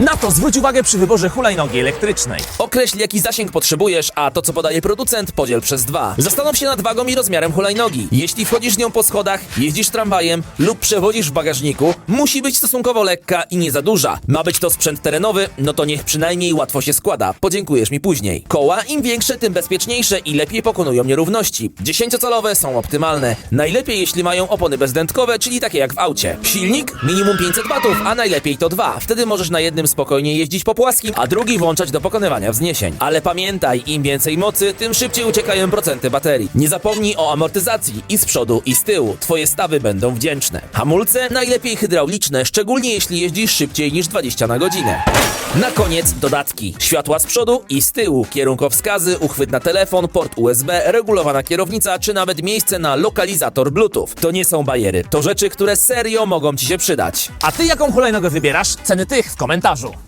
Na to zwróć uwagę przy wyborze hulajnogi elektrycznej. Określ jaki zasięg potrzebujesz, a to co podaje producent podziel przez dwa. Zastanów się nad wagą i rozmiarem hulajnogi. Jeśli wchodzisz nią po schodach, jeździsz tramwajem lub przewodzisz w bagażniku, musi być stosunkowo lekka i nie za duża. Ma być to sprzęt terenowy, no to niech przynajmniej łatwo się składa. Podziękujesz mi później. Koła im większe, tym bezpieczniejsze i lepiej pokonują nierówności. 10-calowe są optymalne. Najlepiej jeśli mają opony bezdętkowe, czyli takie jak w aucie. Silnik minimum 500 watów, a najlepiej to dwa. Wtedy możesz na jednym spokojnie jeździć po płaskim, a drugi włączać do pokonywania wzniesień. Ale pamiętaj, im więcej mocy, tym szybciej uciekają procenty baterii. Nie zapomnij o amortyzacji i z przodu i z tyłu. Twoje stawy będą wdzięczne. Hamulce najlepiej hydrauliczne, szczególnie jeśli jeździsz szybciej niż 20 na godzinę. Na koniec dodatki. Światła z przodu i z tyłu, kierunkowskazy, uchwyt na telefon, port USB, regulowana kierownica, czy nawet miejsce na lokalizator Bluetooth. To nie są bajery, to rzeczy, które serio mogą Ci się przydać. A ty jaką hulajnogę wybierasz? Ceny tych w komentarzu. abrazo.